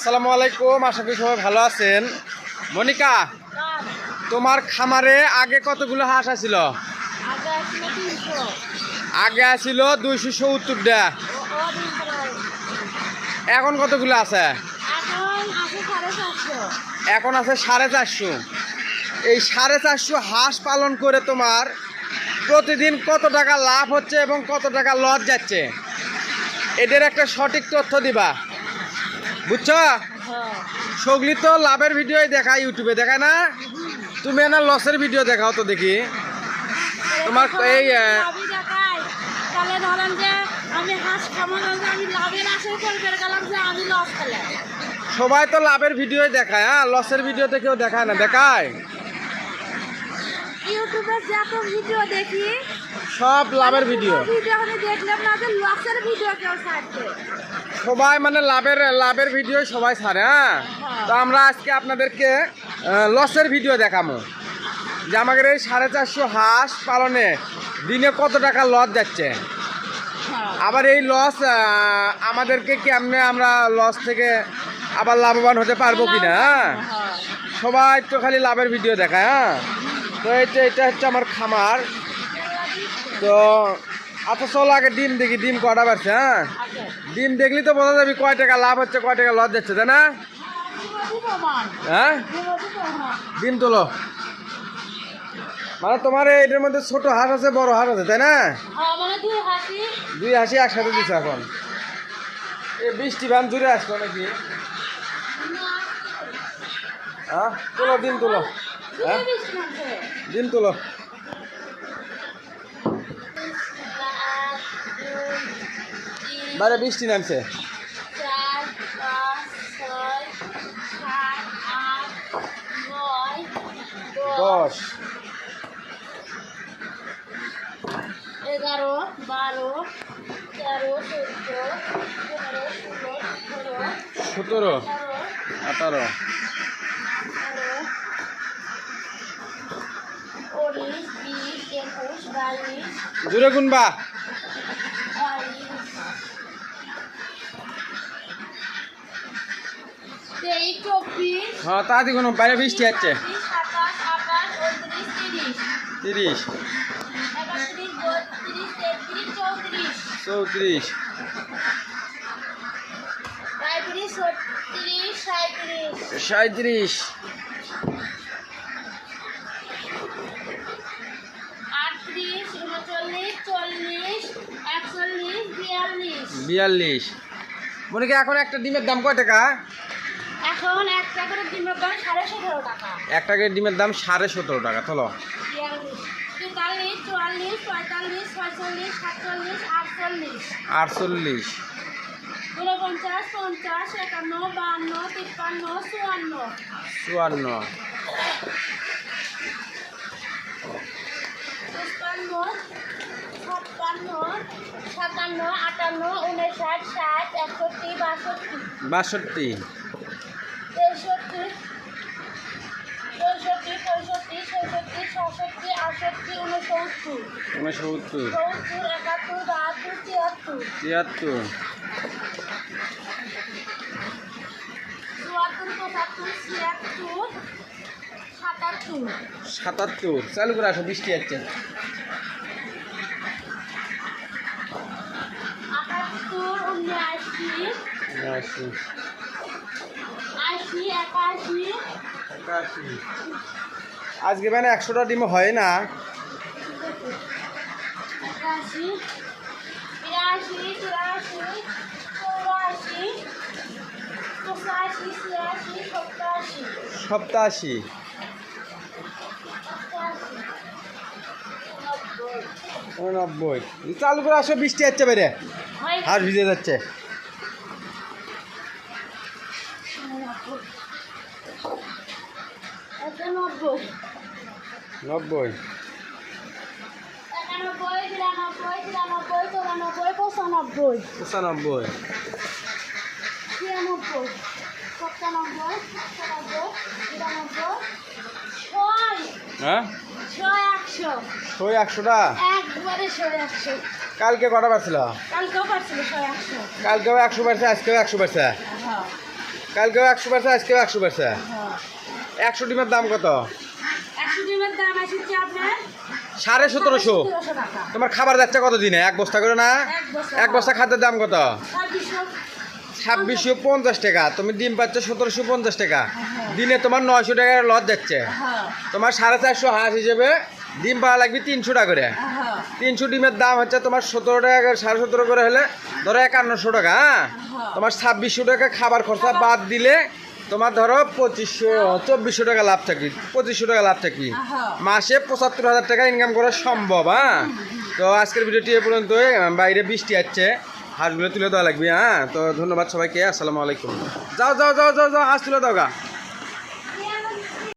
আসসালামু আলাইকুম, আশা করি সবাই ভালো আছেন। মনিকা, তোমার খামারে আগে কতগুলো হাঁস আছিল? আগে আছিল দুইশো সত্তরটা এখন কতগুলো আছে? এখন আছে সাড়ে চারশো। এই সাড়ে চারশো হাঁস পালন করে তোমার প্রতিদিন কত টাকা লাভ হচ্ছে এবং কত টাকা লস যাচ্ছে? এদের একটা সঠিক তথ্য দিবা। বুঝছ? সগলি তো লাভের ভিডিওই দেখা ইউটিউবে দেখায় না? তুমি না লসের ভিডিও দেখাও তো দেখি। তোমার এই, আহ, লাভই দেখাই তাহলে ধরেন যে আমি হাঁস খামালাম আমি লাভের আশায় করে গেলাম যে আমি লস খেলাম সবাই তো লাভের ভিডিওই দেখায় হ্যাঁ? লসের ভিডিওতে কেউ দেখায় না দেখায়? ইউটিউবে যত ভিডিও দেখি সব লাভের ভিডিও সবাই মানে লাভের লাভের ভিডিও সবাই ছাড়ে হ্যাঁ? তো আমরা আজকে আপনাদেরকে লসের ভিডিও দেখাবো। যে আমাদের এই সাড়ে চারশো হাঁস পালনে দিনে কত টাকা লস যাচ্ছে? হ্যাঁ। আবার এই লস আমাদেরকে কেমনে আমরা লস থেকে আবার লাভবান হতে পারব কিনা হ্যাঁ? হ্যাঁ। সবাই তো খালি লাভের ভিডিও দেখায় হ্যাঁ? তো এটা এটা হচ্ছে আমার খামার। তো আচ্ছা চলো আগে ডিম দেখি ডিম কটা পারছে হ্যাঁ? ডিম দেখলি তো বোঝা যাবে কয় টাকা লাভ হচ্ছে কয় টাকা লস যাচ্ছে তাই না? হ্যাঁ? ডিম তোলো। মানে তোমার এটার মধ্যে ছোট হাঁস আছে বড় হাঁস আছে তাই না? হ্যাঁ মানে দুই হাসি একসাথে দিচ্ছে এখন। এই বৃষ্টি ভান জুড়ে আসলো নাকি? হ্যাঁ? তোলো ডিম তোলো। হ্যাঁ? ডিম তোলো। বাইরে বৃষ্টি নামছে। দশ। এগারো বারো তেরো সতেরো আঠারো। জুড়ে গুনবা। হ্যাঁ তাড়াতাড়ি কোনো বাইরে বৃষ্টি উনত্রিশ তিরিশ। চৌত্রিশ। সাঁত্রিশ বিয়াল্লিশ। মনে কি এখন একটা ডিমের দাম কয় টাকা? এখন একটা করে ডিমের দাম সাড়ে সতেরো টাকা। একটা করে ডিমের দাম সাড়ে সতেরো টাকা চলো। তেতাল্লিশ চুয়াল্লিশ পঁয়তাল্লিশ ছয়চল্লিশ সাতচল্লিশ আটচল্লিশ। আটচল্লিশ। ঊনপঞ্চাশ পঞ্চাশ একান্ন বাহান্ন তিপ্পান্ন চুয়ান্ন। চুয়ান্ন। পঞ্চান্ন ছাপ্পান্ন সাতান্ন আটান্ন উনষাট ষাট একষট্টি বাষট্টি। বাষট্টি। তেষট্টি চৌষট্টি পঁয়ষট্টি ছেষট্টি ছষট্টি আটষট্টি উনসত্তর উনসত্তর সত্তর একাত্তর বাহাত্তর তিয়াত্তর। তিয়াত্তর। চুয়াত্তর পঁচাত্তর ছিয়াত্তর সাতাত্তর। সাতাত্তর। চালু করে আসো বৃষ্টি যাচ্ছে আটাত্তর উনআশি। আশি আশি একাশি একাশি আজকে মানে একশোটা ডিম হয় না। সপ্তাশি। উননব্বই। চালু করে আসো বৃষ্টি যাচ্ছে হয় হাত ভিজে যাচ্ছে। নব্বই। পঁচানব্বই। পঁচানব্বই। ছিয়ানব্বই সাতানব্বই বিরানব্বই ছয়। হ্যাঁ? ছয় একশো। ছয় একশোটা? একবারে ছয় একশো। কালকে কটা পারছিল কালকেও পারছিল ছয় একশো। কালকেও একশো পারছে আজকেও একশো পারছে হ্যাঁ। কালকেও একশো পয়সা আজকেও একশো হ্যাঁ। একশো ডিমের দাম কত? সাড়ে সতেরোশো। তোমার খাবার যাচ্ছে কত দিনে এক বস্তা করে না? এক বস্তা। খাদ্যের দাম কত? ছাব্বিশশো। পঞ্চাশ টাকা। তুমি ডিম পাচ্ছ সতেরোশো পঞ্চাশ টাকা। দিনে তোমার নয়শো টাকার লস যাচ্ছে। হ্যাঁ। তোমার সাড়ে চারশো হাঁস হিসেবে ডিম পাওয়া লাগবে তিনশো টাকা করে। হ্যাঁ। তিনশো ডিমের দাম হচ্ছে তোমার সতেরো টাকা করে, সাড়ে সতেরো করে হলে ধরো একান্নশো টাকা হ্যাঁ। তোমার ছাব্বিশশো টাকা খাবার খরচা বাদ দিলে তোমার ধরো পঁচিশশো চব্বিশশো টাকা লাভ থাকবে পঁচিশশো টাকা লাভ থাকবে হ্যাঁ। মাসে পঁচাত্তর হাজার টাকা ইনকাম করা সম্ভব হ্যাঁ? তো আজকের ভিডিওটি এ পর্যন্ত বাইরে বৃষ্টি আসছে হাঁসগুলো তুলে দেওয়া লাগবে হ্যাঁ? তো ধন্যবাদ সবাইকে আসসালামু আলাইকুম। যাও যাও যাও যাও যাও হাঁস তুলে দাও গা।